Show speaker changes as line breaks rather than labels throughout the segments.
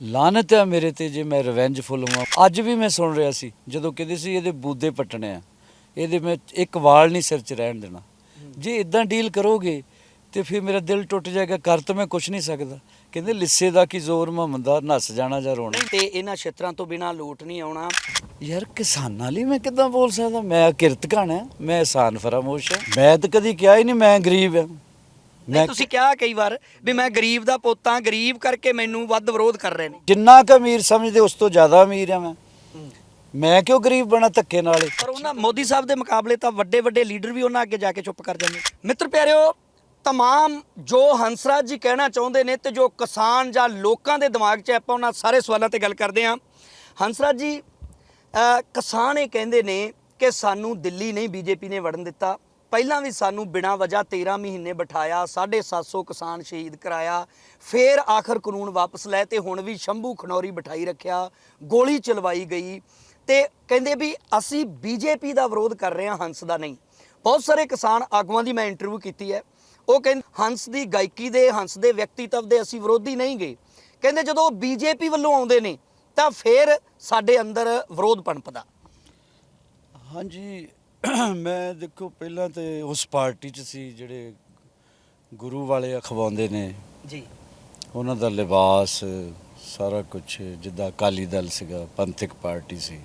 ਲਾਨਤ ਹੈ ਮੇਰੇ ਤੇ ਜੇ ਮੈਂ ਰਿਵੈਂਜਫੁਲ ਹਾਂ ਅੱਜ ਵੀ ਮੈਂ ਸੁਣ ਰਿਹਾ ਸੀ ਜਦੋਂ ਕਹਿੰਦੇ ਸੀ ਇਹਦੇ ਬੂਦੇ ਪੱਟਣੇ ਆ। ਇਹਦੇ ਮੈਂ ਇੱਕ ਵਾਲ ਨਹੀਂ ਸਿਰ 'ਚ ਰਹਿਣ ਦੇਣਾ। ਜੇ ਇਦਾਂ ਡੀਲ ਕਰੋਗੇ ਤੇ ਫਿਰ ਮੇਰਾ ਦਿਲ ਟੁੱਟ ਜਾਏਗਾ ਕਰ ਤਾਂ ਮੈਂ ਕੁਝ ਨਹੀਂ ਸਕਦਾ। ਕਹਿੰਦੇ ਲਿੱਸੇ ਦਾ ਕੀ ਜ਼ੋਰ ਮੁਹੰਮਦਾ ਨੱਸ ਜਾਣਾ ਜਾਂ ਰੋਣਾ।
ਤੇ ਇਹਨਾਂ ਛੇਤਰਾਂ ਤੋਂ ਬਿਨਾ ਲੋਟ ਨਹੀਂ ਆਉਣਾ।
ਯਾਰ ਕਿਸਾਨਾਂ ਲਈ ਮੈਂ ਕਿੱਦਾਂ ਬੋਲ ਸਕਦਾ? ਮੈਂ ਕਿਰਤਕਾਣ ਹਾਂ ਮੈਂ ਆਸਾਨ ਫਰਾਮੋਸ਼ ਹਾਂ ਮੈਂ ਤਾਂ ਕਦੀ ਕਿਹਾ ਹੀ ਨਹੀਂ ਮੈਂ ਗਰੀਬ ਹਾਂ
ਨਹੀਂ ਤੁਸੀਂ ਕਿਹਾ ਕਈ ਵਾਰ ਵੀ ਮੈਂ ਗਰੀਬ ਦਾ ਪੋਤਾ ਗਰੀਬ ਕਰਕੇ ਮੈਨੂੰ ਵੱਧ ਵਿਰੋਧ ਕਰ ਰਹੇ ਨੇ।
ਜਿੰਨਾ ਕੁ ਅਮੀਰ ਸਮਝਦੇ ਉਸ ਤੋਂ ਜ਼ਿਆਦਾ ਅਮੀਰ ਹਾਂ ਮੈਂ। ਮੈਂ ਕਿਉਂ ਗਰੀਬ ਬਣਾ ਧੱਕੇ ਨਾਲ
ਪਰ ਉਹਨਾਂ ਮੋਦੀ ਸਾਹਿਬ ਦੇ ਮੁਕਾਬਲੇ ਤਾਂ ਵੱਡੇ ਵੱਡੇ ਲੀਡਰ ਵੀ ਉਹਨਾਂ ਅੱਗੇ ਜਾ ਕੇ ਚੁੱਪ ਕਰ ਜਾਂਦੇ ਮਿੱਤਰ ਪਿਆਰਿਓ ਤਮਾਮ ਜੋ ਹੰਸਰਾਜ ਜੀ ਕਹਿਣਾ ਚਾਹੁੰਦੇ ਨੇ ਤੇ ਜੋ ਕਿਸਾਨ ਜਾਂ ਲੋਕਾਂ ਦੇ ਦਿਮਾਗ 'ਚ ਆਪਾਂ ਉਹਨਾਂ ਸਾਰੇ ਸਵਾਲਾਂ ਤੇ ਗੱਲ ਕਰਦੇ ਹਾਂ। ਹੰਸਰਾਜ ਜੀ ਕਿਸਾਨ ਇਹ ਕਹਿੰਦੇ ਨੇ ਕਿ ਸਾਨੂੰ ਦਿੱਲੀ ਨਹੀਂ ਬੀਜੇਪੀ ਨੇ ਵੜਨ ਦਿੱਤਾ। ਪਹਿਲਾਂ ਵੀ ਸਾਨੂੰ ਬਿਨਾਂ ਵਜ੍ਹਾ 13 ਮਹੀਨੇ ਬਿਠਾਇਆ 750 ਕਿਸਾਨ ਸ਼ਹੀਦ ਕਰਾਇਆ, ਫੇਰ ਆਖਰ ਕਾਨੂੰਨ ਵਾਪਸ ਲੈ ਤੇ ਹੁਣ ਵੀ ਸ਼ੰਭੂ ਖਨੌਰੀ ਬਿਠਾਈ ਰੱਖਿਆ, ਗੋਲੀ ਚਲਵਾਈ ਗਈ ਤੇ ਕਹਿੰਦੇ ਵੀ ਅਸੀਂ ਬੀਜੇਪੀ ਦਾ ਵਿਰੋਧ ਕਰ ਰਹੇ ਹਾਂ, ਹੰਸ ਦਾ ਨਹੀਂ। ਬਹੁਤ ਸਾਰੇ ਕਿਸਾਨ ਆਗੂਆਂ ਦੀ ਮੈਂ ਇੰਟਰਵਿਊ ਕੀਤੀ ਹੈ। ਉਹ ਕਹਿੰਦੇ ਹੰਸ ਦੀ ਗਾਇਕੀ ਦੇ, ਹੰਸ ਦੇ ਵਿਅਕਤੀਤਵ ਦੇ ਅਸੀਂ ਵਿਰੋਧੀ ਨਹੀਂ ਗਏ। ਕਹਿੰਦੇ ਜਦੋਂ ਬੀਜੇਪੀ ਵੱਲੋਂ ਆਉਂਦੇ ਨੇ ਤਾਂ ਫੇਰ ਸਾਡੇ ਅੰਦਰ ਵਿਰੋਧ ਪਣਪਦਾ
ਹਾਂਜੀ ਮੈਂ ਦੇਖੋ ਪਹਿਲਾਂ ਤੇ ਉਸ ਪਾਰਟੀ 'ਚ ਸੀ ਜਿਹੜੇ ਗੁਰੂ ਵਾਲੇ ਅਖਵਾਉਂਦੇ ਨੇ।
ਜੀ।
ਉਹਨਾਂ ਦਾ ਲਿਬਾਸ ਸਾਰਾ ਕੁਝ ਜਿੱਦਾਂ ਅਕਾਲੀ ਦਲ ਸੀਗਾ ਪੰਥਕ ਪਾਰਟੀ ਸੀ।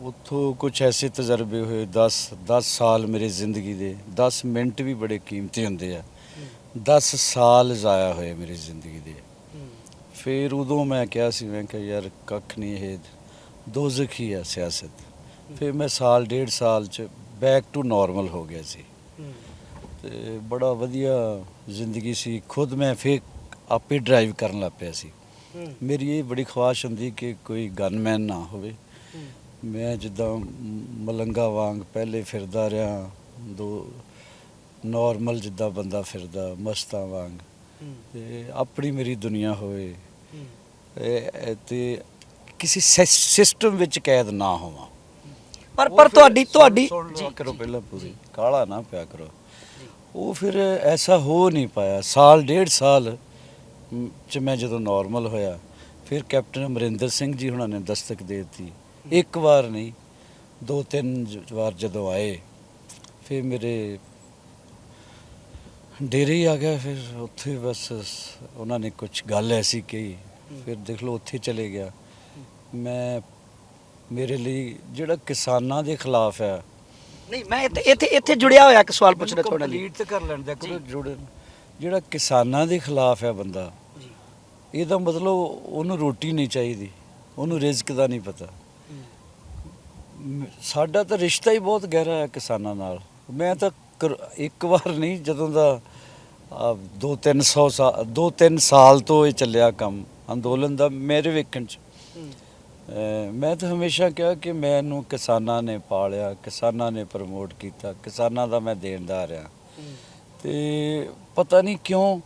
ਉੱਥੋਂ ਕੁਝ ਐਸੇ ਤਜਰਬੇ ਹੋਏ 10 10 ਸਾਲ ਮੇਰੀ ਜ਼ਿੰਦਗੀ ਦੇ 10 ਮਿੰਟ ਵੀ ਬੜੇ ਕੀਮਤੀ ਹੁੰਦੇ ਆ। 10 ਸਾਲ ਜ਼ਾਇਆ ਹੋਏ ਮੇਰੀ ਜ਼ਿੰਦਗੀ ਦੇ। ਫਿਰ ਉਦੋਂ ਮੈਂ ਕਿਹਾ ਸੀ ਮੈਂ ਕਿਹਾ ਯਾਰ ਕੱਖ ਨਹੀਂ ਇਹ ਦੋਜ਼ਖ ਹੀ ਆ ਸਿਆਸਤ। ਫਿਰ ਮੈਂ ਸਾਲ ਡੇਢ ਸਾਲ ਚ ਬੈਕ ਟੂ ਨਾਰਮਲ ਹੋ ਗਿਆ ਸੀ। ਤੇ ਬੜਾ ਵਧੀਆ ਜ਼ਿੰਦਗੀ ਸੀ। ਖੁਦ ਮੈਂ ਫਿਰ ਆਪੇ ਡਰਾਈਵ ਕਰਨ ਲੱਗ ਪਿਆ ਸੀ। ਮੇਰੀ ਇਹ ਬੜੀ ਖੁਆਇਸ਼ ਹੁੰਦੀ ਕਿ ਕੋਈ ਗਨਮੈਨ ਨਾ ਹੋਵੇ। ਮੈਂ ਜਿੱਦਾਂ ਮਲੰਗਾ ਵਾਂਗ ਪਹਿਲੇ ਫਿਰਦਾ ਰਿਹਾ ਦੋ ਨਾਰਮਲ ਜਿੱਦਾਂ ਬੰਦਾ ਫਿਰਦਾ ਮਸਤਾਂ ਵਾਂਗ। ਤੇ ਆਪਣੀ ਮੇਰੀ ਦੁਨੀਆ ਹੋਵੇ। ਤੇ ਕਿਸੇ ਸਿਸਟਮ ਵਿੱਚ ਕੈਦ ਨਾ ਹੋਵਾਂ।
ਪਰ ਪਰ ਤੁਹਾਡੀ ਤੁਹਾਡੀ
ਸੁਣ ਕਰੋ ਪਹਿਲਾਂ ਪੂਰੀ ਕਾਲਾ ਨਾ ਪਿਆ ਕਰੋ। ਉਹ ਫਿਰ ਐਸਾ ਹੋ ਨਹੀਂ ਪਾਇਆ। ਸਾਲ ਡੇਢ ਸਾਲ ਚ ਮੈਂ ਜਦੋਂ ਨਾਰਮਲ ਹੋਇਆ ਫਿਰ ਕੈਪਟਨ ਅਮਰਿੰਦਰ ਸਿੰਘ ਜੀ ਹੁਣਾਂ ਨੇ ਦਸਤਕ ਦੇ ਦਿੱਤੀ। ਇੱਕ ਵਾਰ ਨਹੀਂ ਦੋ ਤਿੰਨ ਵਾਰ ਜਦੋਂ ਆਏ ਫਿਰ ਮੇਰੇ ਡੇਰੇ ਹੀ ਆ ਗਿਆ। ਫਿਰ ਉੱਥੇ ਬਸ ਉਹਨਾਂ ਨੇ ਕੁਝ ਗੱਲ ਐਸੀ ਕਹੀ। ਫਿਰ ਦੇਖ ਲਓ ਉੱਥੇ ਚਲੇ ਗਿਆ। ਮੈਂ ਮੇਰੇ ਲਈ ਜਿਹੜਾ ਕਿਸਾਨਾਂ ਦੇ ਖਿਲਾਫ ਹੈ।
ਨਹੀਂ ਮੈਂ ਇੱਥੇ ਇੱਥੇ ਇੱਥੇ ਜੁੜਿਆ ਹੋਇਆ ਇੱਕ ਸਵਾਲ ਪੁੱਛਣਾ ਤੁਹਾਡੇ ਲਈ।
ਕੰਪਲੀਟ ਕਰ ਲੈਣ ਦਿਆ ਕਰੋ। ਜੁੜਨ ਜਿਹੜਾ ਕਿਸਾਨਾਂ ਦੇ ਖਿਲਾਫ ਹੈ ਬੰਦਾ
ਜੀ।
ਇਹਦਾ ਮਤਲਬ ਉਹਨੂੰ ਰੋਟੀ ਨਹੀਂ ਚਾਹੀਦੀ ਉਹਨੂੰ ਰਿਜ਼ਕ ਦਾ ਨਹੀਂ ਪਤਾ। ਮ- ਸਾਡਾ ਤਾਂ ਰਿਸ਼ਤਾ ਹੀ ਬਹੁਤ ਗਹਿਰਾ ਹੈ ਕਿਸਾਨਾਂ ਨਾਲ। ਮੈਂ ਤਾਂ ਕਰ- ਇੱਕ ਵਾਰ ਨਹੀਂ ਜਦੋਂ ਦਾ ਆ, ਦੋ ਤਿੰਨ ਸੌ ਸਾਲ ਦੋ ਤਿੰਨ ਸਾਲ ਤੋਂ ਇਹ ਚੱਲਿਆ ਕੰਮ ਅੰਦੋਲਨ ਦਾ ਮੇਰੇ ਵੇਖਣ ਚ। ਮੈਂ ਤਾਂ ਹਮੇਸ਼ਾ ਕਿਹਾ ਕਿ ਮੈਨੂੰ ਕਿਸਾਨਾਂ ਨੇ ਪਾਲਿਆ, ਕਿਸਾਨਾਂ ਨੇ ਪ੍ਰਮੋਟ ਕੀਤਾ, ਕਿਸਾਨਾਂ ਦਾ ਮੈਂ ਦੇਣਦਾਰ ਆ ਤੇ ਪਤਾ ਨਹੀਂ ਕਿਉਂ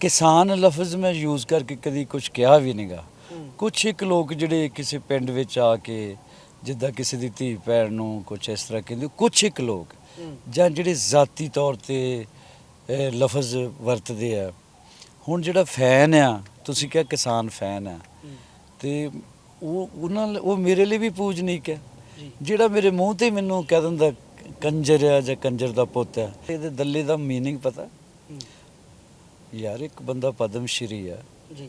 ਕਿਸਾਨ ਲਫ਼ਜ਼ ਮੈਂ ਯੂਜ਼ ਕਰਕੇ ਕਦੀ ਕੁਝ ਕਿਹਾ ਵੀ ਨਹੀਂਗਾ ਕੁਝ ਇੱਕ ਲੋਕ ਜਿਹੜੇ ਕਿਸੇ ਪਿੰਡ ਵਿੱਚ ਆ ਕੇ ਜਿੱਦਾਂ ਕਿਸੇ ਦੀ ਧੀ ਭੈਣ ਨੂੰ ਕੁਝ ਇਸ ਤਰ੍ਹਾਂ ਕਹਿੰਦੇ ਕੁਝ ਇੱਕ ਲੋਕ ਜਾਂ ਜਿਹੜੇ ਜ਼ਾਤੀ ਤੌਰ ਤੇ ਲਫ਼ਜ਼ ਵਰਤਦੇ ਆ। ਹੁਣ ਜਿਹੜਾ ਫੈਨ ਆ, ਤੁਸੀਂ ਕਿਹਾ ਕਿਸਾਨ ਫੈਨ ਆ। ਤੇ ਉਹ ਉਹਨਾਂ ਉਹ ਮੇਰੇ ਲਈ ਵੀ ਪੂਜਨੀਕ ਹੈ। ਜਿਹੜਾ ਮੇਰੇ ਮੂੰਹ ਤੇ ਮੈਨੂੰ ਕਹਿ ਦਿੰਦਾ ਕੰਜਰ ਆ ਜਾਂ ਕੰਜਰ ਦਾ ਪੁੱਤ ਹੈ ਇਹਦੇ ਦੱਲੇ ਦਾ ਮੀਨਿੰਗ ਪਤਾ? ਯਾਰ ਇੱਕ ਬੰਦਾ ਪਦਮ ਸ਼੍ਰੀ ਆ
ਜੀ।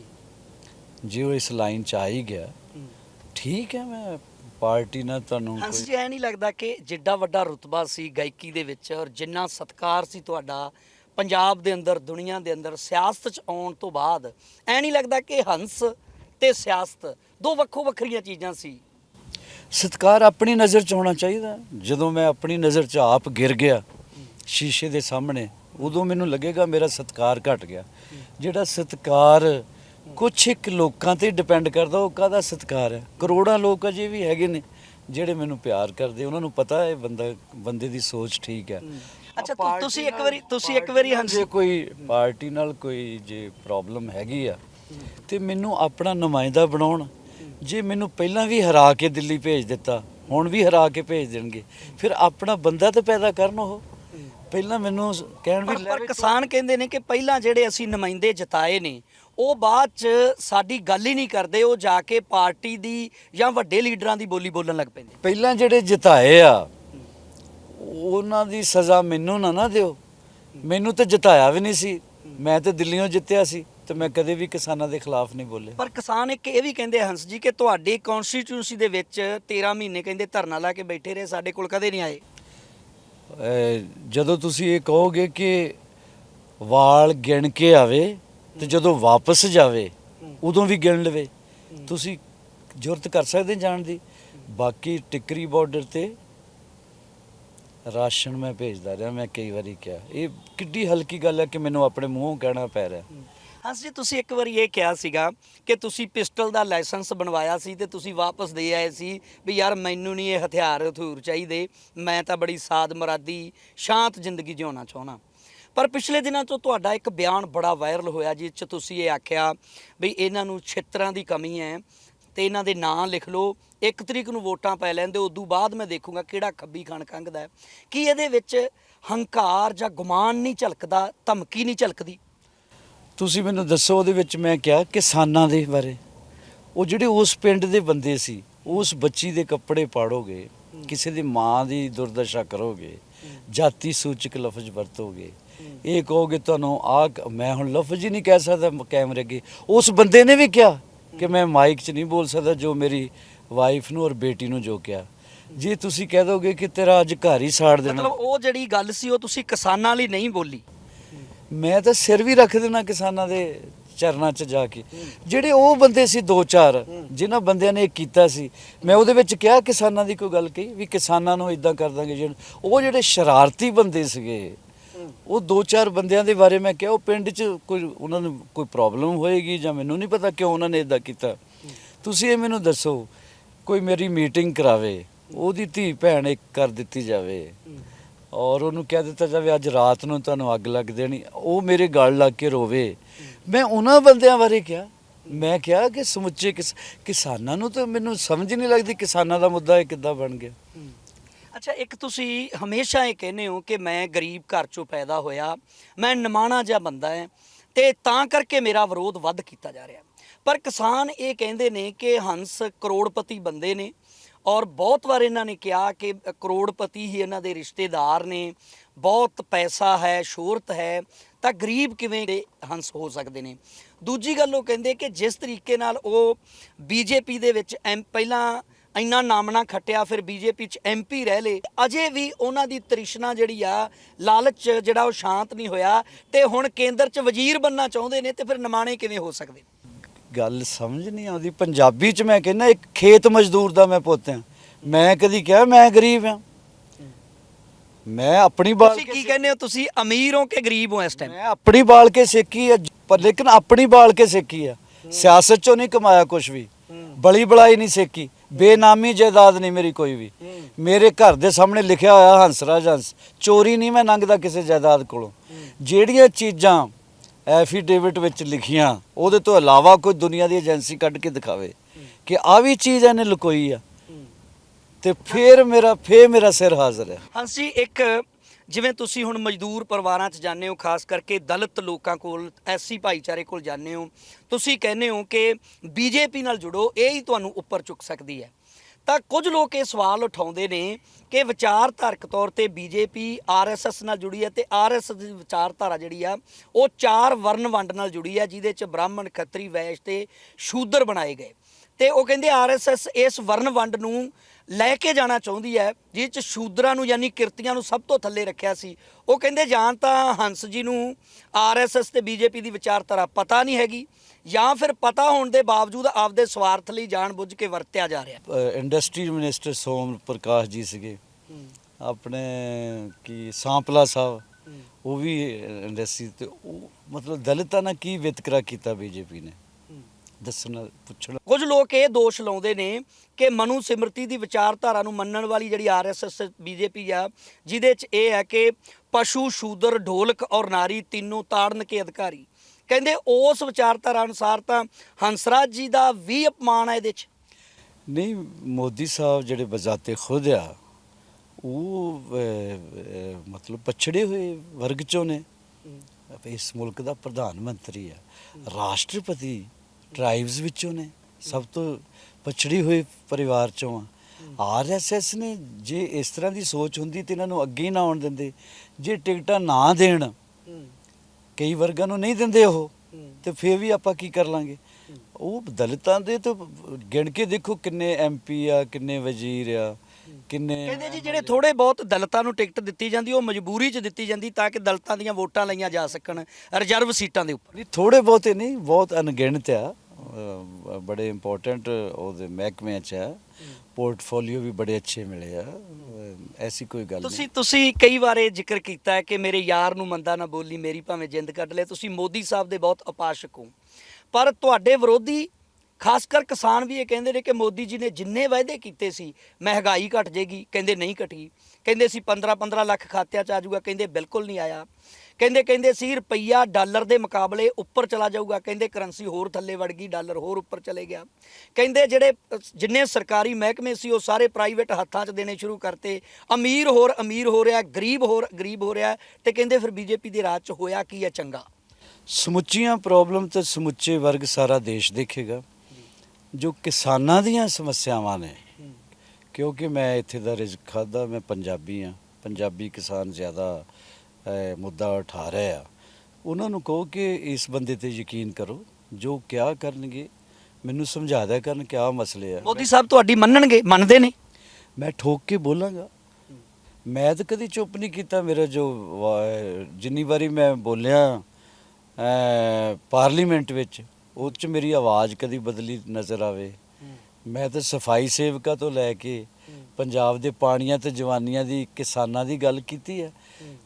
ਜੇ ਉਹ ਇਸ ਲਾਈਨ ਚ ਆਈ ਗਿਆ ਠੀਕ ਹੈ ਮੈਂ ਪਾਰਟੀ ਨਾਲ ਤੁਹਾਨੂੰ
ਹੰਸ ਜੀ ਐ ਨਹੀਂ ਲੱਗਦਾ ਕਿ ਜਿੱਡਾ ਵੱਡਾ ਰੁਤਬਾ ਸੀ ਗਾਇਕੀ ਦੇ ਵਿੱਚ ਔਰ ਜਿੰਨਾ ਸਤਕਾਰ ਸੀ ਤੁਹਾਡਾ ਪੰਜਾਬ ਦੇ ਅੰਦਰ ਦੁਨੀਆ ਦੇ ਅੰਦਰ ਸਿਆਸਤ 'ਚ ਆਉਣ ਤੋਂ ਬਾਅਦ ਐ ਨਹੀਂ ਲੱਗਦਾ ਕਿ ਹੰਸ ਤੇ ਸਿਆਸਤ। ਦੋ ਵੱਖੋ ਵੱਖਰੀਆਂ ਚੀਜ਼ਾਂ ਸੀ।
ਸਤਕਾਰ ਆਪਣੀ ਨਜ਼ਰ ਚ ਹੋਣਾ ਚਾਹੀਦਾ। ਜਦੋਂ ਮੈਂ ਆਪਣੀ ਨਜ਼ਰ ਚ ਆਪ ਗਿਰ ਗਿਆ ਸ਼ੀਸ਼ੇ ਦੇ ਸਾਹਮਣੇ ਉਦੋਂ ਮੈਨੂੰ ਲੱਗੇਗਾ ਮੇਰਾ ਸਤਕਾਰ ਘਟ ਗਿਆ। ਜਿਹੜਾ ਸਤਕਾਰ ਕੁਛ ਇੱਕ ਲੋਕਾਂ ਤੇ ਡਿਪੈਂਡ ਕਰਦਾ ਉਹ ਕਾਹਦਾ ਸਤਕਾਰ ਹੈ? ਕਰੋੜਾਂ ਲੋਕ ਅਜੇ ਵੀ ਹੈਗੇ ਨੇ ਜਿਹੜੇ ਮੈਨੂੰ ਪਿਆਰ ਕਰਦੇ। ਉਹਨਾਂ ਨੂੰ ਪਤਾ ਹੈ ਬੰਦਾ ਬੰਦੇ ਦੀ ਸੋਚ ਠੀਕ ਹੈ।
ਅੱਛਾ, ਤੁਸੀਂ ਇੱਕ ਵਾਰੀ- ਤੁਸੀਂ ਇੱਕ ਵਾਰੀ
ਪਾਰਟੀ ਨਾਲ
ਹੰਸ-
ਜੇ ਕੋਈ ਪਾਰਟੀ ਨਾਲ ਕੋਈ ਜੇ ਪ੍ਰੋਬਲਮ ਹੈਗੀ ਆ ਤੇ ਮੈਨੂੰ ਆਪਣਾ ਨੁਮਾਇੰਦਾ ਬਣਾਉਣ। ਜੇ ਮੈਨੂੰ ਪਹਿਲਾਂ ਵੀ ਹਰਾ ਕੇ ਦਿੱਲੀ ਭੇਜ ਦਿੱਤਾ ਹੁਣ ਵੀ ਹਰਾ ਕੇ ਭੇਜ ਦੇਣਗੇ ਫਿਰ ਆਪਣਾ ਬੰਦਾ ਤਾਂ ਪੈਦਾ ਕਰਨ ਉਹ। ਪਹਿਲਾਂ ਮੈਨੂੰ ਕਹਿਣ ਵੀ ਲੈ
ਪਰ ਕਿਸਾਨ ਕਹਿੰਦੇ ਨੇ ਕਿ ਪਹਿਲਾਂ ਜਿਹੜੇ ਅਸੀਂ ਨੁਮਾਇੰਦੇ ਜਿਤਾਏ ਨੇ ਉਹ ਬਾਅਦ ਚ ਸਾਡੀ ਗੱਲ ਹੀ ਨਹੀਂ ਕਰਦੇ ਉਹ ਜਾ ਕੇ ਪਾਰਟੀ ਦੀ ਜਾਂ ਵੱਡੇ ਲੀਡਰਾਂ ਦੀ ਬੋਲੀ ਬੋਲਣ ਲੱਗ ਪੈਂਦੇ।
ਪਹਿਲਾਂ ਜਿਹੜੇ ਜਿਤਾਏ ਆ ਉਹਨਾਂ ਦੀ ਸਜ਼ਾ ਮੈਨੂੰ ਨਾ ਨਾ ਦਿਓ। ਮੈਨੂੰ ਤਾਂ ਜਿਤਾਇਆ ਵੀ ਨਹੀਂ ਸੀ ਮੈਂ ਤੇ ਦਿੱਲੀੋਂ ਜਿੱਤਿਆ ਸੀ। ਤੇ ਮੈਂ ਕਦੇ ਵੀ ਕਿਸਾਨਾਂ ਦੇ ਖਿਲਾਫ ਨਹੀਂ ਬੋਲਿਆ।
ਪਰ ਕਿਸਾਨ ਇੱਕ ਇਹ ਵੀ ਕਹਿੰਦੇ ਹੰਸ ਜੀ ਕਿ ਤੁਹਾਡੀ ਕਨਸਟੀਟਿਊਂਸੀ ਦੇ ਵਿੱਚ 13 ਮਹੀਨੇ ਕਹਿੰਦੇ ਧਰਨਾ ਲਾ ਕੇ ਬੈਠੇ ਰਹੇ ਸਾਡੇ ਕੋਲ ਕਦੇ ਨਹੀਂ ਆਏ।
ਜਦੋਂ ਤੁਸੀਂ ਇਹ ਕਹੋਗੇ ਕਿ ਵਾਲ ਗਿਣ ਕੇ ਆਵੇ ਤੇ ਜਦੋਂ ਵਾਪਸ ਜਾਵੇ ਉਦੋਂ ਵੀ ਗਿਣ ਲਵੇ। ਤੁਸੀਂ ਜ਼ਰੂਰਤ ਕਰ ਸਕਦੇ ਜਾਣ ਦੀ। ਬਾਕੀ ਟਿਕਰੀ ਬਾਰਡਰ ਤੇ ਰਾਸ਼ਨ ਮੈਂ ਭੇਜਦਾ ਰਿਹਾ ਮੈਂ ਕਈ ਵਾਰੀ ਕਿਹਾ। ਇਹ ਕਿੱਡੀ ਹਲਕੀ ਗੱਲ ਹੈ ਕਿ ਮੈਨੂੰ ਆਪਣੇ ਮੂੰਹੋਂ ਕਹਿਣਾ ਪੈ ਰਿਹਾ।
ਹੰਸ ਜੀ, ਤੁਸੀਂ ਇੱਕ ਵਾਰੀ ਇਹ ਕਿਹਾ ਸੀਗਾ ਕਿ ਤੁਸੀਂ ਪਿਸਟਲ ਦਾ ਲਾਇਸੈਂਸ ਬਣਵਾਇਆ ਸੀ ਤੇ ਤੁਸੀਂ ਵਾਪਸ ਦੇ ਆਏ ਸੀ ਵੀ ਯਾਰ ਮੈਨੂੰ ਨਹੀਂ ਇਹ ਹਥਿਆਰ ਹਥੂਰ ਚਾਹੀਦੇ, ਮੈਂ ਤਾਂ ਬੜੀ ਸਾਦ ਮਰਾਦੀ, ਸ਼ਾਂਤ ਜ਼ਿੰਦਗੀ ਜਿਉਣਾ ਚਾਹੁੰਦਾ। ਪਰ ਪਿਛਲੇ ਦਿਨਾਂ ਤੋਂ ਤੁਹਾਡਾ ਇੱਕ ਬਿਆਨ ਬੜਾ ਵਾਇਰਲ ਹੋਇਆ ਜਿਸ 'ਚ ਤੁਸੀਂ ਇਹ ਆਖਿਆ ਵੀ ਇਹਨਾਂ ਨੂੰ ਛਿੱਤਰਾਂ ਦੀ ਕਮੀ ਹੈ ਤੇ ਇਹਨਾਂ ਦੇ ਨਾਂ ਲਿਖ ਲਓ, ਇੱਕ ਤਰੀਕ ਨੂੰ ਵੋਟਾਂ ਪੈ ਲੈਂਦੇ ਉਦੋਂ ਬਾਅਦ ਮੈਂ ਦੇਖੂੰਗਾ ਕਿਹੜਾ ਖੱਬੀ ਖਾਨ ਕੰਘਦਾ ਕੀ ਇਹਦੇ ਵਿੱਚ ਹੰਕਾਰ ਜਾਂ ਗੁਮਾਨ ਨਹੀਂ ਝਲਕਦਾ, ਧਮਕੀ ਨਹੀਂ ਝਲਕਦੀ?
ਤੁਸੀਂ ਮੈਨੂੰ ਦੱਸੋ ਉਹਦੇ ਵਿੱਚ ਮੈਂ ਕਿਹਾ ਕਿਸਾਨਾਂ ਦੇ ਬਾਰੇ। ਉਹ ਜਿਹੜੇ ਉਸ ਪਿੰਡ ਦੇ ਬੰਦੇ ਸੀ, ਉਸ ਬੱਚੀ ਦੇ ਕੱਪੜੇ ਪਾੜੋਗੇ, ਕਿਸੇ ਦੀ ਮਾਂ ਦੀ ਦੁਰਦਸ਼ਾ ਕਰੋਗੇ, ਜਾਤੀ ਸੂਚਕ ਲਫ਼ਜ਼ ਵਰਤੋਗੇ। ਇਹ ਕਹੋਗੇ ਤੁਹਾਨੂੰ ਆ ਮੈਂ ਹੁਣ ਲਫ਼ਜ਼ ਹੀ ਨਹੀਂ ਕਹਿ ਸਕਦਾ ਕੈਮਰੇ ਅੱਗੇ। ਉਸ ਬੰਦੇ ਨੇ ਵੀ ਕਿਹਾ ਕਿ ਮੈਂ ਮਾਈਕ 'ਚ ਨਹੀਂ ਬੋਲ ਸਕਦਾ ਜੋ ਮੇਰੀ ਵਾਈਫ ਨੂੰ ਔਰ ਬੇਟੀ ਨੂੰ ਜੋ ਕਿਹਾ। ਜੇ ਤੁਸੀਂ ਕਹਿ ਦੋਗੇ ਕਿ ਤੇਰਾ ਅੱਜ ਘਰ ਹੀ ਸਾੜ ਦੇਣਾ।
ਮਤਲਬ ਉਹ ਜਿਹੜੀ ਗੱਲ ਸੀ, ਉਹ ਤੁਸੀਂ ਕਿਸਾਨਾਂ ਲਈ ਨਹੀਂ ਬੋਲੀ।
ਮੈਂ ਤਾਂ ਸਿਰ ਵੀ ਰੱਖ ਦੇਣਾ ਕਿਸਾਨਾਂ ਦੇ ਚਰਨਾਂ 'ਚ ਜਾ ਕੇ। ਜਿਹੜੇ ਉਹ ਬੰਦੇ ਸੀ ਦੋ ਚਾਰ, ਜਿਨ੍ਹਾਂ ਬੰਦਿਆਂ ਨੇ ਇਹ ਕੀਤਾ ਸੀ, ਮੈਂ ਉਹਦੇ ਵਿੱਚ ਕਿਹਾ ਕਿਸਾਨਾਂ ਦੀ ਕੋਈ ਗੱਲ ਕਹੀ ਵੀ ਕਿਸਾਨਾਂ ਨੂੰ ਇਦਾਂ ਕਰ ਦਾਂਗੇ ਜਿਹਨ ਉਹ ਜਿਹੜੇ ਸ਼ਰਾਰਤੀ ਬੰਦੇ ਸੀਗੇ, ਉਹ ਦੋ ਚਾਰ ਬੰਦਿਆਂ ਦੇ ਬਾਰੇ ਮੈਂ ਕਿਹਾ, ਉਹ ਪਿੰਡ 'ਚ ਕੋਈ ਉਹਨਾਂ ਨੂੰ ਕੋਈ ਪ੍ਰੋਬਲਮ ਹੋਏਗੀ ਜਾਂ ਮੈਨੂੰ ਨਹੀਂ ਪਤਾ ਕਿਉਂ ਉਹਨਾਂ ਨੇ ਇਦਾਂ ਕੀਤਾ। ਤੁਸੀਂ ਇਹ ਮੈਨੂੰ ਦੱਸੋ, ਕੋਈ ਮੇਰੀ ਮੀਟਿੰਗ ਕਰਾਵੇ, ਉਹਦੀ ਧੀ ਭੈਣ ਇੱਕ ਕਰ ਦਿੱਤੀ ਜਾਵੇ। ਔਰ ਉਹਨੂੰ ਕਹਿ ਦਿੱਤਾ ਜਾਵੇ, ਅੱਜ ਰਾਤ ਨੂੰ ਤੁਹਾਨੂੰ ਅੱਗ ਲੱਗ ਦੇਣੀ। ਉਹ ਮੇਰੇ ਗਲ ਲੱਗ ਕੇ ਰੋਵੇ। ਮੈਂ ਉਹਨਾਂ ਬੰਦਿਆਂ ਬਾਰੇ ਕਿਹਾ। ਮੈਂ ਕਿਹਾ ਕਿ ਸਮੁੱਚੇ ਕਿਸਾਨਾਂ ਨੂੰ ਤਾਂ ਮੈਨੂੰ ਸਮਝ ਨਹੀਂ ਲੱਗਦੀ ਕਿਸਾਨਾਂ ਦਾ ਮੁੱਦਾ ਇਹ ਕਿੱਦਾਂ ਬਣ ਗਿਆ।
ਅੱਛਾ, ਇੱਕ ਤੁਸੀਂ ਹਮੇਸ਼ਾ ਇਹ ਕਹਿੰਦੇ ਹੋ ਕਿ ਮੈਂ ਗਰੀਬ ਘਰ ਚੋਂ ਪੈਦਾ ਹੋਇਆ, ਮੈਂ ਨਿਮਾਣਾ ਜਿਹਾ ਬੰਦਾ ਹੈ ਤੇ ਤਾਂ ਕਰਕੇ ਮੇਰਾ ਵਿਰੋਧ ਵੱਧ ਕੀਤਾ ਜਾ ਰਿਹਾ। ਪਰ ਕਿਸਾਨ ਇਹ ਕਹਿੰਦੇ ਨੇ ਕਿ ਹੰਸ ਕਰੋੜਪਤੀ ਬੰਦੇ ਨੇ ਔਰ ਬਹੁਤ ਵਾਰ ਇਹਨਾਂ ਨੇ ਕਿਹਾ ਕਿ ਕਰੋੜਪਤੀ ਹੀ ਇਹਨਾਂ ਦੇ ਰਿਸ਼ਤੇਦਾਰ ਨੇ, ਬਹੁਤ ਪੈਸਾ ਹੈ, ਸ਼ੋਹਰਤ ਹੈ, ਤਾਂ ਗਰੀਬ ਕਿਵੇਂ ਦੇ ਹੰਸ ਹੋ ਸਕਦੇ ਨੇ? ਦੂਜੀ ਗੱਲ ਉਹ ਕਹਿੰਦੇ ਕਿ ਜਿਸ ਤਰੀਕੇ ਨਾਲ ਉਹ ਬੀਜੇਪੀ ਦੇ ਵਿੱਚ ਐਮ, ਪਹਿਲਾਂ ਇੰਨਾ ਨਾਮਣਾ ਖੱਟਿਆ, ਫਿਰ ਬੀਜੇਪੀ ਚ ਐਮਪੀ ਰਹਿ ਲੇ ਅਜੇ ਵੀ ਉਹਨਾਂ ਦੀ ਤ੍ਰਿਸ਼ਨਾ ਜਿਹੜੀ ਆ, ਲਾਲਚ ਜਿਹੜਾ ਉਹ ਸ਼ਾਂਤ ਨਹੀਂ ਹੋਇਆ, ਤੇ ਹੁਣ ਕੇਂਦਰ ਚ ਵਜ਼ੀਰ ਬੰਨਾ ਚਾਹੁੰਦੇ ਨੇ, ਤੇ ਫਿਰ ਨਿਮਾਣੇ ਕਿਵੇਂ ਹੋ ਸਕਦੇ
ਗੱਲ ਸਮਝ ਨਹੀਂ ਆਉਂਦੀ। ਪੰਜਾਬੀ 'ਚ ਮੈਂ ਕਹਿੰਦਾ ਇੱਕ ਖੇਤ ਮਜ਼ਦੂਰ ਦਾ ਮੈਂ ਪੁੱਤ ਹਾਂ। ਮੈਂ ਕਦੀ ਕਿਹਾ ਮੈਂ ਗਰੀਬ ਹਾਂ। ਮੈਂ ਆਪਣੀ ਬਾਲ
ਤੁਸੀਂ ਕੀ ਕਹਿੰਦੇ ਹੋ? ਤੁਸੀਂ ਅਮੀਰ ਹੋ ਕਿ ਗਰੀਬ ਹੋ ਇਸ ਟਾਈਮ
ਮੈਂ ਆਪਣੀ ਬਾਲ ਕੇ ਸਿੱਖੀ ਆ ਪਰ ਲੇਕਿਨ ਆਪਣੀ ਬਾਲ ਕੇ ਸਿੱਖੀ ਆ ਸਿਆਸਤ ਚੋਂ ਨਹੀਂ ਕਮਾਇਆ ਕੁਝ ਵੀ। ਬਲੀ ਬਲਾਈ ਨਹੀਂ ਸਿੱਖੀ। ਬੇਨਾਮੀ ਜਾਇਦਾਦ ਨਹੀਂ ਮੇਰੀ ਕੋਈ ਵੀ। ਮੇਰੇ ਘਰ ਦੇ ਸਾਹਮਣੇ ਲਿਖਿਆ ਹੋਇਆ ਹੰਸਰਾਜ ਹੰਸ। ਚੋਰੀ ਨਹੀਂ ਮੈਂ ਲੰਘਦਾ ਕਿਸੇ ਜਾਇਦਾਦ ਕੋਲੋਂ। ਜਿਹੜੀਆਂ ਚੀਜ਼ਾਂ ਐਫੀਡੇਵਿਟ ਵਿੱਚ ਲਿਖੀਆਂ, ਉਹਦੇ ਤੋਂ ਇਲਾਵਾ ਕੋਈ ਦੁਨੀਆ ਦੀ ਏਜੰਸੀ ਕੱਢ ਕੇ ਦਿਖਾਵੇ ਕਿ ਆ ਵੀ ਚੀਜ਼ ਇਹਨੇ ਲੁਕੋਈ ਆ। ਤੇ ਫੇਰ ਮੇਰਾ ਫੇਰ ਮੇਰਾ ਸਿਰ ਹਾਜ਼ਰ ਹੈ।
ਹਾਂਜੀ ਇੱਕ ਜਿਵੇਂ ਤੁਸੀਂ ਹੁਣ ਮਜ਼ਦੂਰ ਪਰਿਵਾਰਾਂ 'ਚ ਜਾਂਦੇ ਹੋ, ਖਾਸ ਕਰਕੇ ਦਲਿਤ ਲੋਕਾਂ ਕੋਲ ਐਸੀ ਭਾਈਚਾਰੇ ਕੋਲ ਜਾਂਦੇ ਹੋ, ਤੁਸੀਂ ਕਹਿੰਦੇ ਹੋ ਕਿ ਬੀਜੇਪੀ ਨਾਲ ਜੁੜੋ, ਇਹ ਹੀ ਤੁਹਾਨੂੰ ਉੱਪਰ ਚੁੱਕ ਸਕਦੀ ਹੈ। ਤਾਂ ਕੁਝ ਲੋਕ ਇਹ ਸਵਾਲ ਉਠਾਉਂਦੇ ਨੇ ਕਿ ਵਿਚਾਰਧਾਰਕ ਤੌਰ ਤੇ ਬੀਜੇਪੀ, ਆਰਐਸਐਸ ਨਾਲ ਜੁੜੀ ਹੈ ਤੇ ਆਰਐਸਐਸ ਦੀ ਵਿਚਾਰਧਾਰਾ ਜਿਹੜੀ ਆ, ਉਹ ਚਾਰ ਵਰਨ ਵੰਡ ਨਾਲ ਜੁੜੀ ਹੈ, ਜਿਹਦੇ 'ਚ ਬ੍ਰਾਹਮਣ, ਖੱਤਰੀ, ਵੈਸ਼ ਤੇ ਸ਼ੂਦਰ ਬਣਾਏ ਗਏ। ਤੇ ਉਹ ਕਹਿੰਦੇ ਆਰਐਸਐਸ ਇਸ ਵਰਨ ਵੰਡ ਨੂੰ ਲੈ ਕੇ ਜਾਣਾ ਚਾਹੁੰਦੀ ਹੈ ਜਿਸ ਚ ਸ਼ੂਦਰਾਂ ਨੂੰ ਯਾਨੀ ਕਿਰਤੀਆਂ ਨੂੰ ਸਭ ਤੋਂ ਥੱਲੇ ਰੱਖਿਆ ਸੀ। ਉਹ ਕਹਿੰਦੇ ਜਾਂ ਤਾਂ ਹੰਸ ਜੀ ਨੂੰ ਆਰਐਸਐਸ ਤੇ ਬੀਜੇਪੀ ਦੀ ਵਿਚਾਰਧਾਰਾ ਪਤਾ ਨਹੀਂ ਹੈਗੀ ਜਾਂ ਫਿਰ ਪਤਾ ਹੋਣ ਦੇ ਬਾਵਜੂਦ ਆਪਦੇ ਸਵਾਰਥ ਲਈ ਜਾਣਬੁੱਝ ਕੇ ਵਰਤਿਆ ਜਾ ਰਿਹਾ
ਇੰਡਸਟਰੀ ਮਿਨਿਸਟਰ ਸੋਮ ਪ੍ਰਕਾਸ਼ ਜੀ ਸੀਗੇ। ਆਪਣੇ ਕੀ ਸਾਂਪਲਾ ਸਾਹਿਬ ਉਹ ਵੀ ਇੰਡਸਟਰੀ ਤੇ ਉਹ ਮਤਲਬ ਦਲਿਤਾਂ ਨਾਲ ਕੀ ਵਿਤਕਰਾ ਕੀਤਾ ਬੀਜੇਪੀ ਨੇ? ਦੱਸਣਾ ਪੁੱਛਣਾ।
ਕੁਝ ਲੋਕ ਇਹ ਦੋਸ਼ ਲਾਉਂਦੇ ਨੇ ਕਿ ਮਨੂ ਸਿਮਰਤੀ ਦੀ ਵਿਚਾਰਧਾਰਾ ਨੂੰ ਮੰਨਣ ਵਾਲੀ ਜਿਹੜੀ ਆਰਐਸਐਸ ਬੀਜੇਪੀ ਆ ਜਿਹਦੇ 'ਚ ਇਹ ਹੈ ਕਿ ਪਸ਼ੂ ਸ਼ੂਦਰ ਢੋਲਕ ਔਰ ਨਾਰੀ ਤਿੰਨੋਂ ਤਾੜਨ ਕੇ ਅਧਿਕਾਰੀ। ਕਹਿੰਦੇ ਉਸ ਵਿਚਾਰਧਾਰਾ ਅਨੁਸਾਰ ਤਾਂ ਹੰਸਰਾਜ ਜੀ ਦਾ ਵੀ ਅਪਮਾਨ ਹੈ ਇਹਦੇ 'ਚ।
ਨਹੀਂ ਮੋਦੀ ਸਾਹਿਬ ਜਿਹੜੇ ਬਜ਼ਾਤੇ ਖੁਦ ਆ ਉਹ ਮਤਲਬ ਪਛੜੇ ਹੋਏ ਵਰਗ ਚੋਂ ਨੇ। ਇਸ ਮੁਲਕ ਦਾ ਪ੍ਰਧਾਨ ਮੰਤਰੀ ਆ। ਰਾਸ਼ਟਰਪਤੀ ਟ੍ਰਾਈਬਸ ਵਿੱਚੋਂ ਨੇ, ਸਭ ਤੋਂ ਪਛੜੀ ਹੋਈ ਪਰਿਵਾਰ ਚੋਂ ਆ। ਆਰਐਸਐਸ ਨੇ ਜੇ ਇਸ ਤਰ੍ਹਾਂ ਦੀ ਸੋਚ ਹੁੰਦੀ ਤੇ ਇਹਨਾਂ ਨੂੰ ਅੱਗੇ ਹੀ ਨਾ ਆਉਣ ਦਿੰਦੇ। ਜੇ ਟਿਕਟਾਂ ਨਾ ਦੇਣ, ਕਈ ਵਰਗਾਂ ਨੂੰ ਨਹੀਂ ਦਿੰਦੇ ਉਹ, ਤੇ ਫਿਰ ਵੀ ਆਪਾਂ ਕੀ ਕਰ ਲਾਂਗੇ? ਉਹ ਦਲਿਤਾਂ ਦੇ ਤਾਂ ਗਿਣ ਕੇ ਦੇਖੋ ਕਿੰਨੇ ਐਮਪੀ ਆ, ਕਿੰਨੇ ਵਜ਼ੀਰ ਆ। ਕਿੰਨੇ
ਕਹਿੰਦੇ ਜੀ ਜਿਹੜੇ ਥੋੜੇ ਬਹੁਤ ਦਲਿਤਾਂ ਨੂੰ ਟਿਕਟ ਦਿੱਤੀ ਜਾਂਦੀ ਉਹ ਮਜਬੂਰੀ 'ਚ ਦਿੱਤੀ ਜਾਂਦੀ ਤਾਂ ਕਿ ਦਲਿਤਾਂ ਦੀਆਂ ਵੋਟਾਂ ਲਈਆਂ ਜਾ ਸਕਣ ਰਿਜ਼ਰਵ ਸੀਟਾਂ ਦੇ ਉੱਪਰ।
ਨਹੀਂ ਥੋੜੇ ਬਹੁਤੇ ਨਹੀਂ ਬਹੁਤ ਅਣਗਿਣਤ ਆ। ਅਹ ਬੜੇ ਇੰਪੋਰਟੈਂਟ ਉਹਦੇ ਮਹਿਕਮੇ ਚ ਆ। ਪੋਰਟਫੋਲੀਓ ਵੀ ਬੜੇ ਅੱਛੇ ਮਿਲੇ ਆ। ਅਹ ਐਸੀ ਕੋਈ ਗੱਲ
ਤੁਸੀਂ
ਨਹੀਂ।
ਤੁਸੀਂ ਕਈ ਵਾਰੇ ਜ਼ਿਕਰ ਕੀਤਾ ਹੈ ਕਿ ਮੇਰੇ ਯਾਰ ਨੂੰ ਮੰਦਾ ਨਾ ਬੋਲੀ ਮੇਰੀ ਭਾਵੇਂ ਜਿੰਦ ਕੱਢ ਲੈ। ਤੁਸੀਂ ਮੋਦੀ ਸਾਹਿਬ ਦੇ ਬਹੁਤ ਅਪਾਸ਼ਕ ਹੋ। ਪਰ ਤੁਹਾਡੇ ਵਿਰੋਧੀ ਖਾਸ ਕਰ ਕਿਸਾਨ ਵੀ ਇਹ ਕਹਿੰਦੇ ਨੇ ਕਿ ਮੋਦੀ ਜੀ ਨੇ ਜਿੰਨੇ ਵਾਅਦੇ ਕੀਤੇ ਸੀ, ਮਹਿੰਗਾਈ ਘਟ ਜੇਗੀ ਕਹਿੰਦੇ ਨਹੀਂ ਘਟੀ ਕਹਿੰਦੇ ਸੀ 15 15 ਲੱਖ ਖਾਤਿਆਂ ਚ ਆ ਜਾਊਗਾ, ਕਹਿੰਦੇ ਬਿਲਕੁਲ ਨਹੀਂ ਆਇਆ। ਕਹਿੰਦੇ ਕਹਿੰਦੇ ਸੀ ਰੁਪਈਆ ਡਾਲਰ ਦੇ ਮੁਕਾਬਲੇ ਉੱਪਰ ਚਲਾ ਜਾਊਗਾ, ਕਹਿੰਦੇ ਕਰੰਸੀ ਹੋਰ ਥੱਲੇ ਵੜ ਗਈ, ਡਾਲਰ ਹੋਰ ਉੱਪਰ ਚਲੇ ਗਿਆ। ਕਹਿੰਦੇ ਜਿਹੜੇ, ਜਿੰਨੇ ਸਰਕਾਰੀ ਮਹਿਕਮੇ ਸੀ, ਉਹ ਸਾਰੇ ਪ੍ਰਾਈਵੇਟ ਹੱਥਾਂ 'ਚ ਦੇਣੇ ਸ਼ੁਰੂ ਕਰਤੇ। ਅਮੀਰ ਹੋਰ, ਅਮੀਰ ਹੋ ਰਿਹਾ, ਗਰੀਬ ਹੋਰ, ਗਰੀਬ ਹੋ ਰਿਹਾ ਤੇ ਕਹਿੰਦੇ ਫਿਰ ਬੀਜੇਪੀ ਦੇ ਰਾਜ 'ਚ ਹੋਇਆ ਕੀ ਹੈ ਚੰਗਾ?
ਸਮੁੱਚੀਆਂ ਪ੍ਰੋਬਲਮ ਤੇ ਸਮੁੱਚੇ ਵਰਗ ਸਾਰਾ ਦੇਸ਼ ਦੇਖੇਗਾ। ਜੋ ਕਿਸਾਨਾਂ ਦੀਆਂ ਸਮੱਸਿਆਵਾਂ ਨੇ ਕਿਉਂਕਿ ਮੈਂ ਇੱਥੇ ਦਾ ਰਿਜ਼ਕ ਖਾਦਾ ਮੈਂ ਪੰਜਾਬੀ ਆ ਪੰਜਾਬੀ ਕਿਸਾਨ ਜ਼ਿਆਦਾ ਮੁੱਦਾ ਉਠਾ ਰਹੇ ਆ। ਉਹਨਾਂ ਨੂੰ ਕਹੋ ਕਿ ਇਸ ਬੰਦੇ ਤੇ ਯਕੀਨ ਕਰੋ ਜੋ ਕਿਆ ਕਰਨਗੇ ਮੈਨੂੰ ਸਮਝਾ ਦਿਆ ਕਰਨ ਕਿਆ ਮਸਲੇ ਆ।
ਮੋਦੀ ਸਾਹਿਬ ਤੁਹਾਡੀ ਮੰਨਣਗੇ ਮੰਨਦੇ ਨੇ?
ਮੈਂ ਠੋਕ ਕੇ ਬੋਲਾਂਗਾ। ਮੈਂ ਤਾਂ ਕਦੀ ਚੁੱਪ ਨਹੀਂ ਕੀਤਾ ਮੇਰਾ ਜੋ ਜਿੰਨੀ ਵਾਰੀ ਮੈਂ ਬੋਲਿਆ ਪਾਰਲੀਮੈਂਟ ਵਿੱਚ ਉਹ 'ਚ ਮੇਰੀ ਆਵਾਜ਼ ਕਦੀ ਬਦਲੀ ਨਜ਼ਰ ਆਵੇ। ਮੈਂ ਤਾਂ ਸਫ਼ਾਈ ਸੇਵਕਾਂ ਤੋਂ ਲੈ ਕੇ ਪੰਜਾਬ ਦੇ ਪਾਣੀਆਂ ਤੇ ਜਵਾਨੀਆਂ ਦੀ ਕਿਸਾਨਾਂ ਦੀ ਗੱਲ ਕੀਤੀ ਹੈ।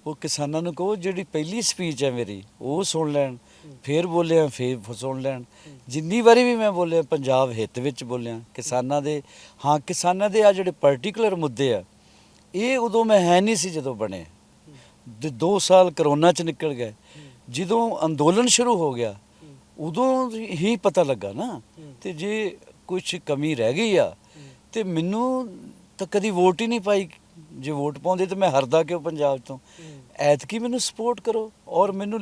ਉਹ ਕਿਸਾਨਾਂ ਨੂੰ ਕਹੋ ਜਿਹੜੀ ਪਹਿਲੀ ਸਪੀਚ ਹੈ ਮੇਰੀ ਉਹ ਸੁਣ ਲੈਣ। ਫੇਰ ਬੋਲਿਆ ਫੇਰ ਸੁਣ ਲੈਣ। ਜਿੰਨੀ ਵਾਰੀ ਵੀ ਮੈਂ ਬੋਲਿਆ ਪੰਜਾਬ ਹਿੱਤ ਵਿੱਚ ਬੋਲਿਆ ਕਿਸਾਨਾਂ ਦੇ ਹਾਂ ਕਿਸਾਨਾਂ ਦੇ ਆ ਜਿਹੜੇ ਪਾਰਟਿਕੂਲਰ ਮੁੱਦੇ ਆ ਇਹ ਉਦੋਂ ਮੈਂ ਹੈ ਨਹੀਂ ਸੀ ਜਦੋਂ ਬਣੇ। 2 ਸਾਲ ਕਰੋਨਾ ਚ ਨਿਕਲ ਗਏ। ਜਦੋਂ ਅੰਦੋਲਨ ਸ਼ੁਰੂ ਹੋ ਗਿਆ ਉਦੋਂ ਹੀ ਪਤਾ ਲੱਗਾ ਨਾ ਤੇ ਜੇ ਕੁਝ ਕਮੀ ਰਹਿ ਗਈ ਆ ਤੇ ਮੈਨੂੰ ਤਾਂ ਕਦੀ ਵੋਟ ਹੀ ਨਹੀਂ ਪਾਈ। ਜੇ ਵੋਟ ਪਾਉਂਦੇ ਤਾਂ ਮੈਂ ਹਰਦਾ ਕਿਉਂ ਪੰਜਾਬ ਤੋਂ? ਐਤਕੀ ਮੈਨੂੰ ਸਪੋਰਟ ਕਰੋ ਔਰ ਮੈਨੂੰ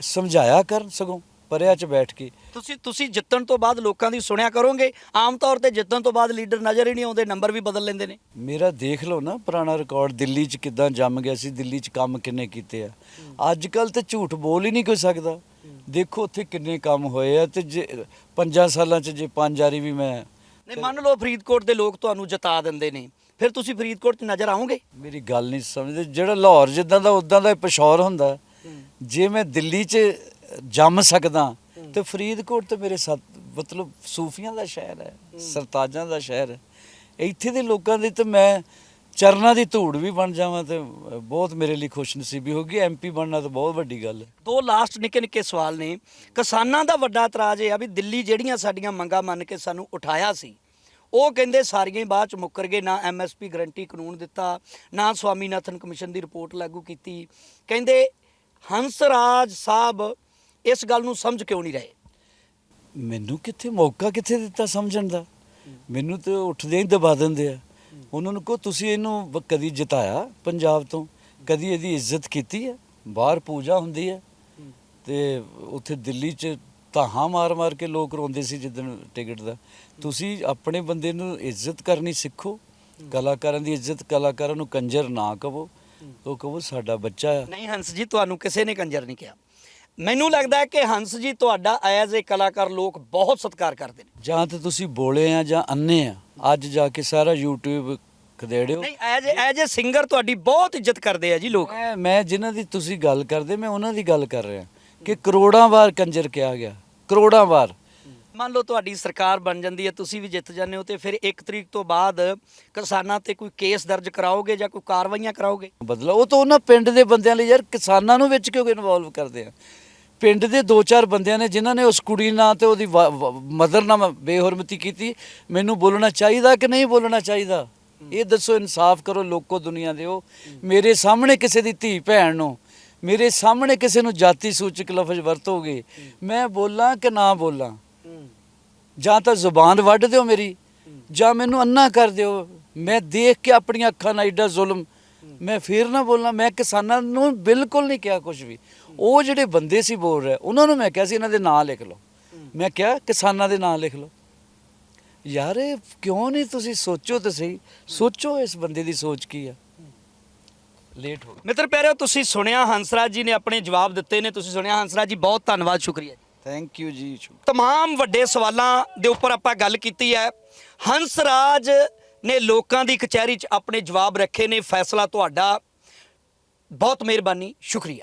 ਸਮਝਾਇਆ ਕਰ ਸਗੋਂ ਪਰਿਆ ਚ ਬੈਠ ਕੇ।
ਤੁਸੀਂ ਤੁਸੀਂ ਜਿੱਤਣ ਤੋਂ ਬਾਅਦ ਲੋਕਾਂ ਦੀ ਸੁਣਿਆ ਕਰੋਗੇ? ਆਮ ਤੌਰ ਤੇ ਜਿੱਤਣ ਤੋਂ ਬਾਅਦ ਲੀਡਰ ਨਜ਼ਰ ਹੀ ਨਹੀਂ ਆਉਂਦੇ ਨੰਬਰ ਵੀ ਬਦਲ ਲੈਂਦੇ ਨੇ।
ਮੇਰਾ ਦੇਖ ਲਓ ਨਾ ਪੁਰਾਣਾ ਰਿਕਾਰਡ ਦਿੱਲੀ 'ਚ ਕਿਦਾਂ ਜੰਮ ਗਿਆ ਸੀ ਦਿੱਲੀ 'ਚ ਕੰਮ ਕਿੰਨੇ ਕੀਤੇ ਆ। ਅੱਜ ਕੱਲ ਤੇ ਝੂਠ ਬੋਲ ਹੀ ਨਹੀਂ ਕੋਈ ਸਕਦਾ। ਦੇਖੋ ਉੱਥੇ ਕਿੰਨੇ ਕੰਮ ਹੋਏ ਆ ਤੇ ਜੇ ਪੰਜਾਂ ਸਾਲਾਂ 'ਚ ਜੇ ਪੰਜ ਵਾਰੀ ਵੀ ਮੈਂ
ਨਹੀਂ ਮੰਨ ਲਓ ਫਰੀਦਕੋਟ ਦੇ ਲੋਕ ਤੁਹਾਨੂੰ ਜਿਤਾ ਦਿੰਦੇ ਨੇ ਫਿਰ ਤੁਸੀਂ ਫਰੀਦਕੋਟ 'ਚ ਨਜ਼ਰ ਆਓਗੇ?
ਮੇਰੀ ਗੱਲ ਨਹੀਂ ਸਮਝਦੇ ਜਿਹੜਾ ਲਾਹੌਰ ਜਿੱਦਾਂ ਦਾ ਉਦਾਂ ਦਾ ਪਸ਼ੌਰ ਹੁੰਦਾ ਜੇ ਮੈਂ ਦਿੱਲੀ 'ਚ ਜੰਮ ਸਕਦਾ ਤੇ ਫਰੀਦਕੋਟ ਤੇ ਮੇਰੇ ਸਤ ਮਤਲਬ ਸੂਫੀਆਂ ਦਾ ਸ਼ਹਿਰ ਹੈ। ਸਰਤਾਜਾਂ ਦਾ ਸ਼ਹਿਰ ਹੈ ਇੱਥੇ ਦੇ ਲੋਕਾਂ ਦੀ ਤੇ ਮੈਂ ਚਰਨਾਂ ਦੀ ਧੂੜ ਵੀ ਬਣ ਜਾਵਾਂ ਤੇ ਬਹੁਤ ਮੇਰੇ ਲਈ ਖੁਸ਼ਨਸੀਬੀ ਹੋਗੀ ਐਮਪੀ ਬਣਨਾ ਤਾਂ ਬਹੁਤ ਵੱਡੀ ਗੱਲ ਹੈ।
ਦੋ ਲਾਸਟ ਨਿੱਕੇ ਨਿੱਕੇ ਸਵਾਲ ਨੇ। ਕਿਸਾਨਾਂ ਦਾ ਵੱਡਾ ਇਤਰਾਜ਼ ਇਹ ਆ ਵੀ ਦਿੱਲੀ ਜਿਹੜੀਆਂ ਸਾਡੀਆਂ ਮੰਗਾਂ ਮੰਨ ਕੇ ਸਾਨੂੰ ਉਠਾਇਆ ਸੀ ਉਹ ਕਹਿੰਦੇ ਸਾਰੀਆਂ ਹੀ ਬਾਅਦ ਚ ਮੁੱਕਰ ਗਏ। ਨਾ ਐਮਐਸਪੀ ਗਰੰਟੀ ਕਾਨੂੰਨ ਦਿੱਤਾ ਨਾ ਸਵਾਮੀਨਾਥਨ ਕਮਿਸ਼ਨ ਦੀ ਰਿਪੋਰਟ ਲਾਗੂ ਕੀਤੀ। ਕਹਿੰਦੇ ਹੰਸਰਾਜ ਸਾਹਿਬ ਇਸ ਗੱਲ ਨੂੰ ਸਮਝ ਕਿਉਂ ਨਹੀਂ ਰਹੇ?
ਮੈਨੂੰ ਕਿੱਥੇ ਮੌਕਾ ਕਿੱਥੇ ਦਿੱਤਾ ਸਮਝਣ ਦਾ? ਮੈਨੂੰ ਤੇ ਉੱਠਦੇ ਹੀ ਦਬਾ ਦਿੰਦੇ ਆ। ਉਹਨਾਂ ਨੂੰ ਕਹੋ ਤੁਸੀਂ ਇਹਨੂੰ ਬ- ਕਦੀ ਜਿਤਾਇਆ ਪੰਜਾਬ ਤੋਂ? ਕਦੀ ਇਹਦੀ ਇੱਜ਼ਤ ਕੀਤੀ ਹੈ? ਬਾਹਰ ਪੂਜਾ ਹੁੰਦੀ ਹੈ ਤੇ ਉੱਥੇ ਦਿੱਲੀ 'ਚ ਤਾਹਾਂ ਮਾਰ-ਮਾਰ ਕੇ ਲੋਕ ਰੋਂਦੇ ਸੀ ਜਿੱਦਣ ਟਿਕਟ ਦਾ। ਤੁਸੀਂ ਆਪਣੇ ਬੰਦੇ ਨੂੰ ਇੱਜ਼ਤ ਕਰਨੀ ਸਿੱਖੋ। ਕਲਾਕਾਰਾਂ ਦੀ ਇੱਜ਼ਤ ਕਲਾਕਾਰਾਂ ਨੂੰ ਕੰਜਰ ਨਾ ਕਹੋ। ਉਹ ਕਹੋ ਸਾਡਾ ਬੱਚਾ ਹੈ
ਨਹੀਂ ਹੰਸ ਜੀ ਤੁਹਾਨੂੰ ਕਿਸੇ ਨੇ ਕੰਜਰ ਨਹੀਂ ਕਿਹਾ। ਮੈਨੂੰ ਲੱਗਦਾ ਹੈ ਕਿ ਹੰਸ ਜੀ ਤੁਹਾਡਾ ਐਜ਼ ਏ ਕਲਾਕਾਰ ਲੋਕ ਬਹੁਤ ਸਤਿਕਾਰ ਕਰਦੇ ਨੇ।
ਜਾਂ ਤਾਂ ਤੁਸੀਂ ਬੋਲੇ ਆ ਜਾਂ ਅੰਨੇ ਆ। ਅੱਜ ਜਾ ਕੇ ਸਾਰਾ YouTube ਖਦੇੜਿਓ
ਨਹੀਂ ਐਜ਼ ਐਜ਼ ਸਿੰਗਰ ਤੁਹਾਡੀ ਬਹੁਤ ਇੱਜ਼ਤ ਕਰਦੇ ਆ ਜੀ ਲੋਕ।
ਮੈਂ ਮੈਂ ਜਿਨ੍ਹਾਂ ਦੀ ਤੁਸੀਂ ਗੱਲ ਕਰਦੇ ਮੈਂ ਉਹਨਾਂ ਦੀ ਗੱਲ ਕਰ ਰਿਹਾ ਕਿ ਕਰੋੜਾਂ ਵਾਰ ਕੰਜਰ ਕਿਹਾ ਗਿਆ। ਕਰੋੜਾਂ ਵਾਰ।
ਮੰਨ ਲਓ ਤੁਹਾਡੀ ਸਰਕਾਰ ਬਣ ਜਾਂਦੀ ਹੈ ਤੁਸੀਂ ਵੀ ਜਿੱਤ ਜਾਂਦੇ ਹੋ ਤੇ ਫਿਰ 1 ਤਰੀਕ ਤੋਂ ਬਾਅਦ ਕਿਸਾਨਾਂ ਤੇ ਕੋਈ ਕੇਸ ਦਰਜ ਕਰਾਓਗੇ ਜਾਂ ਕੋਈ ਕਾਰਵਾਈਆਂ ਕਰਾਓਗੇ?
ਬਦਲਾ ਉਹ ਤਾਂ ਉਹਨਾਂ ਪਿੰਡ ਦੇ ਬੰਦਿਆਂ ਲਈ ਯਾਰ ਕਿਸਾਨਾਂ ਨੂੰ ਵਿੱਚ ਕਿਉਂ ਇਨਵੋਲਵ ਕਰਦੇ ਆ? ਪਿੰਡ ਦੇ ਦੋ ਚਾਰ ਬੰਦਿਆਂ ਨੇ ਜਿਨ੍ਹਾਂ ਨੇ ਉਸ ਕੁੜੀ ਨਾਲ ਤੇ ਉਹਦੀ ਮਦਰ ਨਾਲ ਬੇਹਰਮਤੀ ਕੀਤੀ, ਮੈਨੂੰ ਬੋਲਣਾ ਚਾਹੀਦਾ ਕਿ ਨਹੀਂ ਬੋਲਣਾ ਚਾਹੀਦਾ? ਇਹ ਦੱਸੋ, ਇਨਸਾਫ ਕਰੋ ਲੋਕੋ ਦੁਨੀਆ ਦਿਓ। ਮੇਰੇ ਸਾਹਮਣੇ ਕਿਸੇ ਦੀ ਧੀ, ਭੈਣ ਨੂੰ, ਮੇਰੇ ਸਾਹਮਣੇ ਕਿਸੇ ਨੂੰ ਜਾਤੀ ਸੂਚਕ ਲਫ਼ਜ਼ ਵਰਤੋਗੇ, ਮੈਂ ਬੋਲਾਂ ਕਿ ਨਾ ਬੋਲਾਂ? ਜਾਂ ਤਾਂ ਜ਼ੁਬਾਨ ਵੱਢ ਦਿਓ ਮੇਰੀ, ਜਾਂ ਮੈਨੂੰ ਅੰਨਾ ਕਰ ਦਿਓ। ਮੈਂ ਦੇਖ ਕੇ ਆਪਣੀਆਂ ਅੱਖਾਂ ਨਾਲ ਐਡਾ ਜ਼ੁਲਮ, ਮੈਂ ਫੇਰ ਨਾ ਬੋਲਾਂ, ਮੈਂ ਕਿਸਾਨਾਂ ਨੂੰ ਬਿਲਕੁਲ ਨਹੀਂ ਕਿਹਾ ਕੁਝ ਵੀ। ਉਹ ਜਿਹੜੇ ਬੰਦੇ ਸੀ ਬੋਲ ਰਹੇ ਉਹਨਾਂ ਨੂੰ ਮੈਂ ਕਿਹਾ ਸੀ ਇਹਨਾਂ ਦੇ ਨਾਂ ਲਿਖ ਲਓ। ਮੈਂ ਕਿਹਾ ਕਿਸਾਨਾਂ ਦੇ ਨਾਂ ਲਿਖ ਲਓ। ਯਾਰ ਇਹ ਕਿਉਂ ਨਹੀਂ ਤੁਸੀਂ ਸੋਚੋ ਤਾਂ ਸਹੀ? ਸੋਚੋ ਇਸ ਬੰਦੇ ਦੀ ਸੋਚ ਕੀ ਆ। ਲੇਟ ਹੋ
ਮਿੱਤਰ ਪਿਆਰਿਓ ਤੁਸੀਂ ਸੁਣਿਆ ਹੰਸਰਾਜ ਜੀ ਨੇ ਆਪਣੇ ਜਵਾਬ ਦਿੱਤੇ ਨੇ। ਤੁਸੀਂ ਸੁਣਿਆ ਹੰਸਰਾਜ ਜੀ ਬਹੁਤ ਧੰਨਵਾਦ ਸ਼ੁਕਰੀਆ ਜੀ।
ਥੈਂਕ ਯੂ ਜੀ
ਤਮਾਮ ਵੱਡੇ ਸਵਾਲਾਂ ਦੇ ਉੱਪਰ ਆਪਾਂ ਗੱਲ ਕੀਤੀ ਹੈ। ਹੰਸਰਾਜ ਨੇ ਲੋਕਾਂ ਦੀ ਕਚਹਿਰੀ 'ਚ ਆਪਣੇ ਜਵਾਬ ਰੱਖੇ ਨੇ। ਫੈਸਲਾ ਤੁਹਾਡਾ। ਬਹੁਤ ਮਿਹਰਬਾਨੀ ਸ਼ੁਕਰੀਆ।